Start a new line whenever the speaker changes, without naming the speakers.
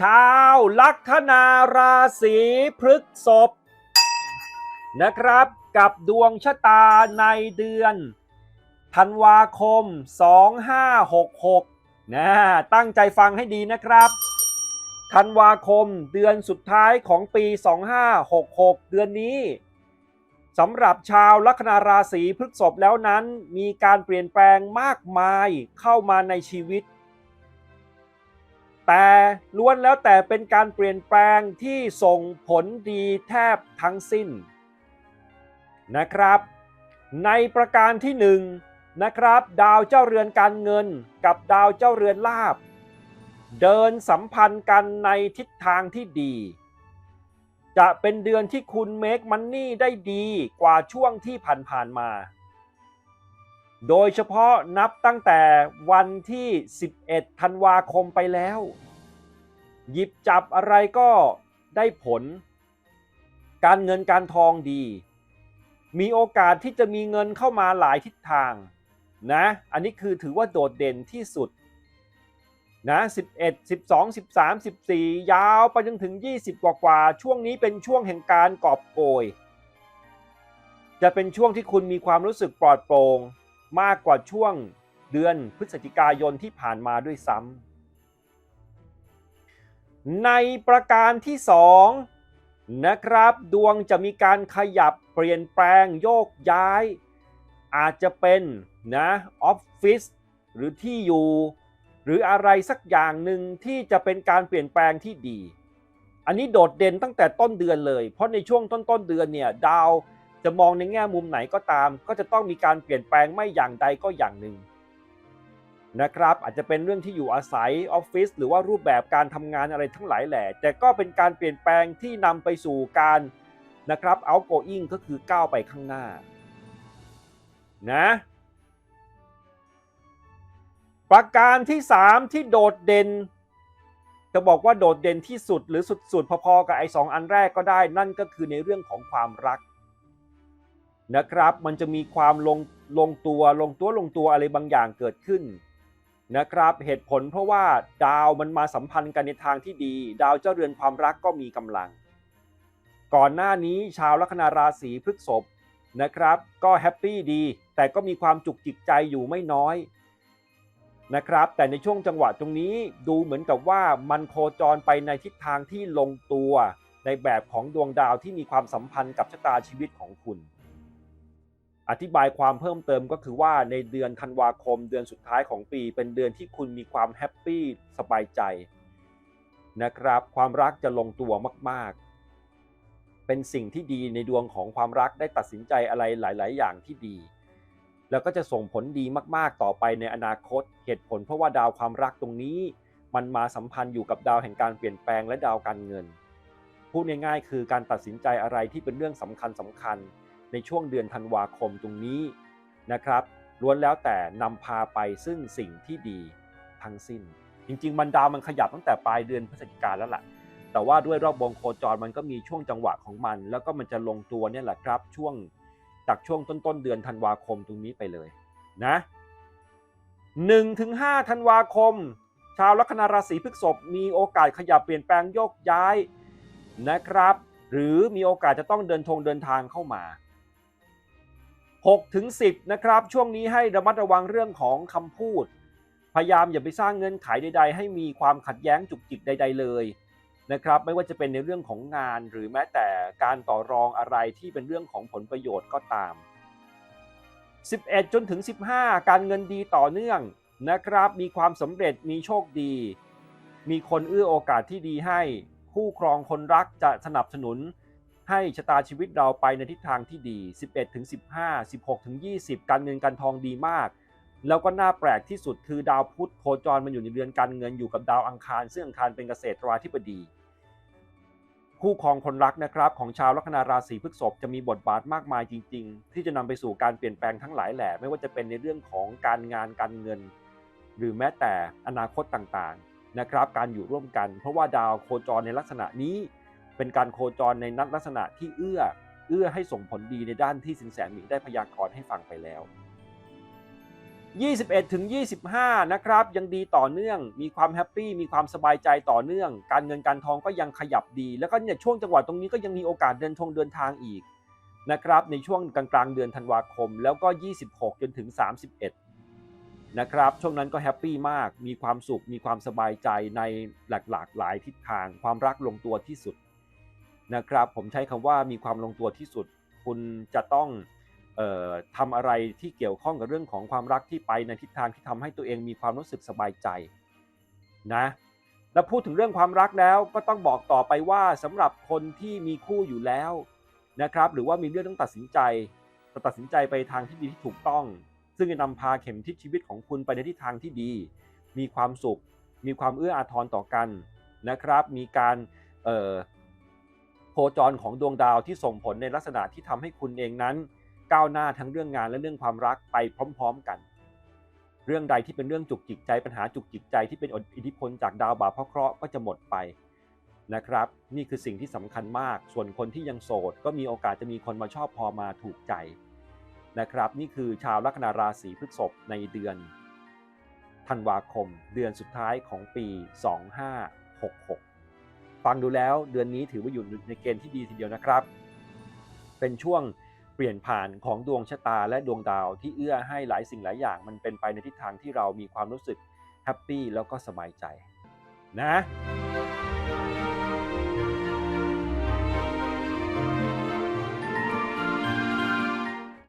ชาวลัคนาราศีพฤษภนะครับ กับดวงชะตาในเดือน ธันวาคม 2566นะตั้งใจฟังให้ดีนะครับ ธันวาคมเดือนสุดท้ายของปี 2566 เดือนนี้สำหรับชาวลัคนาราศีพฤษภแล้วนั้น มีการเปลี่ยนแปลงมากมายเข้ามาในชีวิต แต่ล้วนแล้วแต่เป็นการเปลี่ยนแปลงที่ส่งผลดีแทบทั้งสิ้นนะครับ ในประการที่หนึ่งนะครับ ดาวเจ้าเรือนการเงินกับดาวเจ้าเรือนลาบ เดินสัมพันธ์กันในทิศทางที่ดี จะเป็นเดือนที่คุณเมคมันนี่ได้ดีกว่าช่วงที่ผ่านๆมา โดยเฉพาะนับตั้งแต่วันที่ 11 ธันวาคมไปแล้ว หยิบจับอะไรก็ได้ผล การเงินการทองดี มีโอกาสที่จะมีเงินเข้ามาหลายทิศทางนะ อันนี้คือถือว่าโดดเด่นที่สุดนะ11 12 13 14 ยาวไปจนถึง 20 กว่ากว่าช่วงนี้เป็นช่วงแห่งการกอบโกย จะเป็นช่วงที่คุณมีความรู้สึกปลอดโปร่ง มากกว่าช่วงเดือนพฤศจิกายนที่ผ่านมาด้วยซ้ำในประการที่สองนะครับ ดวงจะมีการขยับเปลี่ยนแปลงโยกย้าย อาจจะเป็นนะออฟฟิศหรือที่อยู่ หรืออะไรสักอย่างหนึ่งที่จะเป็นการเปลี่ยนแปลงที่ดี อันนี้โดดเด่นตั้งแต่ต้นเดือนเลย เพราะในช่วงต้นต้นเดือนเนี่ยดาว จะมองในแง่มุมไหนก็ตาม ก็จะต้องมีการเปลี่ยนแปลงไม่อย่างใดก็อย่างหนึ่งนะครับอาจจะเป็นเรื่องที่อยู่อาศัยออฟฟิศหรือว่ารูปแบบการทำงานอะไรทั้งหลายแหละแต่ก็เป็นการเปลี่ยนแปลงที่นำไปสู่การนะครับ outgoing ก็คือก้าวไปข้างหน้านะประการที่ 3 ที่โดดเด่นจะบอกว่าโดดเด่นที่สุดหรือสุดๆพอๆกับไอ้สองอันแรกก็ได้ นั่นก็คือในเรื่องของความรัก นะครับ มันจะมีความลงลงตัวลงตัวลงตัวอะไรบางอย่างเกิดขึ้นนะครับ เหตุผลเพราะว่าดาวมันมาสัมพันธ์กันในทางที่ดี ดาวเจ้าเรือนความรักก็มีกำลัง ก่อนหน้านี้ชาวลัคนาราศีพฤษภนะครับ ก็แฮปปี้ดี แต่ก็มีความจุกจิกใจอยู่ไม่น้อยนะครับ แต่ในช่วงจังหวะตรงนี้ดูเหมือนกับว่ามันโคจรไปในทิศทางที่ลงตัวในแบบของดวงดาวที่มีความสัมพันธ์กับชะตาชีวิตของคุณ อธิบายความเพิ่มเติมก็คือว่าในเดือนธันวาคมเดือนสุดท้ายของปี เป็นเดือนที่คุณมีความแฮปปี้สบายใจนะครับความรักจะลงตัวมาก ๆ เป็นสิ่งที่ดีในดวงของความรักได้ตัดสินใจอะไรหลาย ๆ อย่างที่ดี แล้วก็จะส่งผลดีมาก ๆ ต่อไปในอนาคต เหตุผลเพราะว่าดาวความรักตรงนี้ มันมาสัมพันธ์อยู่กับดาวแห่งการเปลี่ยนแปลงและดาวการเงิน พูดง่าย ๆ คือการตัดสินใจอะไรที่เป็นเรื่องสำคัญสำคัญ ในช่วงเดือนธันวาคมตรงนี้นะครับ ล้วนแล้วแต่นำพาไปซึ่งสิ่งที่ดีทั้งสิ้น จริงๆ มันดาวมันขยับตั้งแต่ปลายเดือนพฤศจิกาแล้วล่ะ แต่ว่าด้วยรอบวงโคจรมันก็มีช่วงจังหวะของมัน แล้วก็มันจะลงตัวเนี่ยแหละครับ ช่วงจากช่วงต้นๆเดือนธันวาคมตรงนี้ไปเลยนะ1ถึง5ธันวาคม ชาวลัคนาราศีพฤษภมีโอกาสขยับเปลี่ยนแปลงโยกย้ายนะครับ หรือมีโอกาสจะต้องเดินทงเดินทางเข้ามา 6ถึง10 นะครับ ช่วงนี้ให้ระมัดระวังเรื่องของคำพูด พยายามอย่าไปสร้างเงื่อนไขใด ๆ ให้มีความขัดแย้งจุกจิกใด ๆ เลยนะครับไม่ว่าจะเป็นในเรื่องของงานหรือแม้แต่การต่อรองอะไรที่เป็นเรื่องของผลประโยชน์ก็ตาม 11 จนถึง 15 การเงินดีต่อเนื่องนะครับ มีความสำเร็จมีโชคดี มีคนเอื้อโอกาสที่ดีให้ คู่ครองคนรักจะสนับสนุน ให้ชะตาชีวิตเราไปในทิศทางที่ดี 11ถึง15 16ถึง20 การเงินการทองดีมาก แล้วก็น่าแปลกที่สุดคือดาวพุธโคจรมันอยู่ในเดือนการเงินอยู่กับดาวอังคาร ซึ่งอังคารเป็นเกษตรราธิบดี คู่ครองคนรักนะครับของชาวลัคนาราศีพฤษภจะมีบทบาทมากมายจริง ๆ ที่จะนำไปสู่การเปลี่ยนแปลงทั้งหลายแหล่ไม่ว่าจะเป็นในเรื่องของการงานการเงิน หรือแม้แต่อนาคตต่างๆนะครับการอยู่ร่วมกัน เพราะว่าดาวโคจรในลักษณะนี้ เป็นการโคจรในนัดลักษณะที่เอื้อเอื้อให้ส่งผลดีในด้านที่สินแสหมิงได้พยากรณ์ให้ฟังไปแล้ว 21ถึง25 นะครับ ยังดีต่อเนื่อง มีความแฮปปี้มีความสบายใจต่อเนื่อง การเงินการทองก็ยังขยับดี แล้วก็เนี่ยช่วงจังหวะตรงนี้ก็ยังมีโอกาสเดินทงเดินทางอีกนะครับในช่วงกลางกลางๆเดือนธันวาคม แล้วก็ 26 จนถึง 31 นะครับช่วงนั้นก็แฮปปี้มาก มีความสุขมีความสบายใจในหลากหลากหลายทิศทาง ความรักลงตัวที่สุด นะครับ ผมใช้คำว่ามีความลงตัวที่สุด คุณจะต้องออทำอะไรที่เกี่ยวข้องกับเรื่องของความรักที่ไปในทิศทางที่ทำให้ตัวเองมีความรู้สึกสบายใจนะแล้วพูดถึงเรื่องความรักแล้วก็ต้องบอกต่อไปว่าสำหรับคนที่มีคู่อยู่แล้วนะครับ หรือว่ามีเรื่องต้องตัดสินใจจะตัดสินใจไปทางที่ดีที่ถูกต้อง ซึ่งจะนำพาเข็มทิศชีวิตของคุณไปในทิศทางที่ดี มีความสุข มีความเอื้ออาทรต่อกันนะครับ มีการ คจรของดวงดาวที่ส่งผลในลักษณะที่ทำให้คุณเองนั้น ก้าวหน้าทั้งเรื่องงานและเรื่องความรักไปพร้อม ๆกัน เรื่องใดที่เป็นเรื่องจุกจิกใจปัญหาจุกจิกใจที่เป็นอิทธิพลจากดาวบาปเคราะห์ก็จะหมดไปนะครับ นี่คือสิ่งที่สำคัญมาก ส่วนคนที่ยังโสด ก็มีโอกาสจะมีคนมาชอบพอมาถูกใจนะครับ นี่คือชาวลัคนาราศีพฤษภในเดือนธันวาคม เดือนสุดท้ายของปี 2566 ฟังดูแล้วเดือนนี้ถือว่าอยู่ในเกณฑ์ที่ดีทีเดียวนะครับ เป็นช่วงเปลี่ยนผ่านของดวงชะตาและดวงดาวที่เอื้อให้หลายสิ่งหลายอย่าง มันเป็นไปในทิศทางที่เรามีความรู้สึกแฮปปี้แล้วก็สบายใจนะ